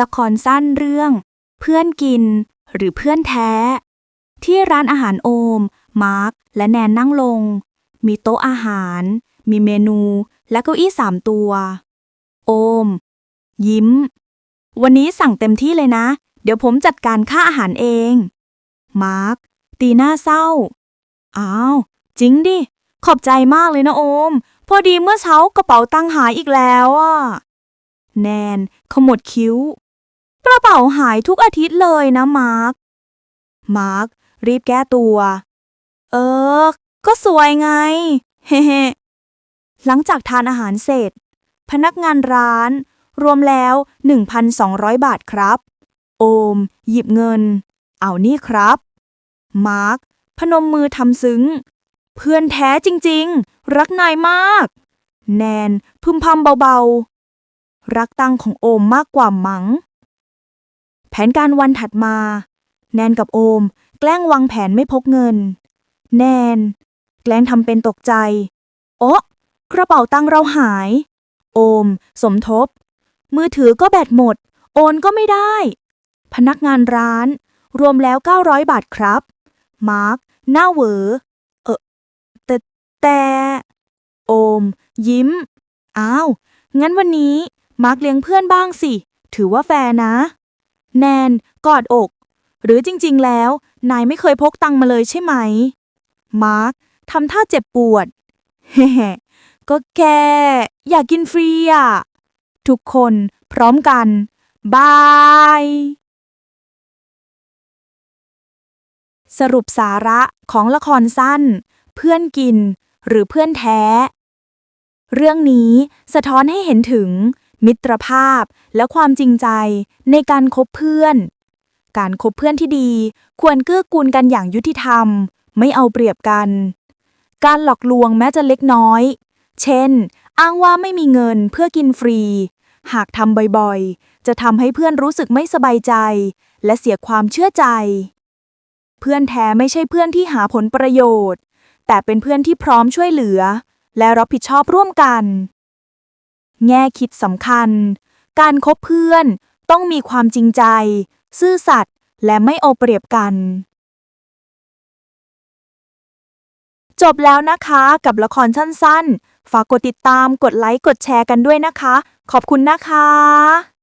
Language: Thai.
ละครสั้นเรื่อง เพื่อนกิน หรือเพื่อนแท้ ที่ร้านอาหารโอม มาร์ค และแนนนั่งลง มีโต๊ะอาหาร มีเมนู และเก้าอี้สามตัว โอม ยิ้ม วันนี้สั่งเต็มที่เลยนะ เดี๋ยวผมจัดการค่าอาหารเอง มาร์ค ตีหน้าเศร้า อ้าว จริงดิ ขอบใจมากเลยนะโอม พอดีเมื่อเช้ากระเป๋าตังหายอีกแล้วอะ แนน ขมวดคิ้ว กระเป๋าหายทุกอาทิตย์เลยนะมาร์ค มาร์ค รีบแก้ตัว เออ ก็สวยไง เฮ้หลังจากทานอาหารเสร็จ พนักงานร้าน รวมแล้ว 1,200 บาทครับ โอม หยิบเงิน เอานี่ครับ มาร์ค พนมมือทำซึ้ง เพื่อนแท้จริง ๆ รักนายมาก แนนพึมพำเบาๆ รักตังของโอมมากกว่ามัง้ง แผนการวันถัดมา แนนกับโอม แกล้งวางแผนไม่พกเงิน แนน แกล้งทำเป็นตกใจ โอ๊ะ กระเป๋าตังเราหาย โอม สมทบ มือถือก็แบตหมด โอนก็ไม่ได้ พนักงานร้าน รวมแล้ว 900 บาทครับ มาร์ค หน้าเหวอเออแต่แต่ โอม ยิ้ม อ้าว งั้นวันนี้ มาร์คเลี้ยงเพื่อนบ้างสิ ถือว่าแฟนะ แนน กอดอก หรือจริงๆแล้ว นายไม่เคยพกตังมาเลยใช่ไหม มาร์คทำท่าเจ็บปวด เฮ้ก็แกอยากกินฟรีอะ ทุกคนพร้อมกัน บาย สรุปสาระของละครสั้น เพื่อนกินหรือเพื่อนแท้ เรื่องนี้สะท้อนให้เห็นถึง มิตรภาพ และความจริงใจในการคบเพื่อน การคบเพื่อนที่ดี ควรเกื้อกูลกันอย่างยุติธรรม ไม่เอาเปรียบกัน การหลอกลวงแม้จะเล็กน้อย เช่น อ้างว่าไม่มีเงินเพื่อกินฟรี หากทำบ่อยๆ จะทำให้เพื่อนรู้สึกไม่สบายใจ และเสียความเชื่อใจ เพื่อนแท้ไม่ใช่เพื่อนที่หาผลประโยชน์ แต่เป็นเพื่อนที่พร้อมช่วยเหลือ และรับผิดชอบร่วมกัน แง่คิดสำคัญ การคบเพื่อนต้องมีความจริงใจ ซื่อสัตย์และไม่เอาเปรียบกัน จบแล้วนะคะกับละครสั้นๆ ฝากกดติดตามกดไลค์กดแชร์กันด้วยนะคะ ขอบคุณนะคะ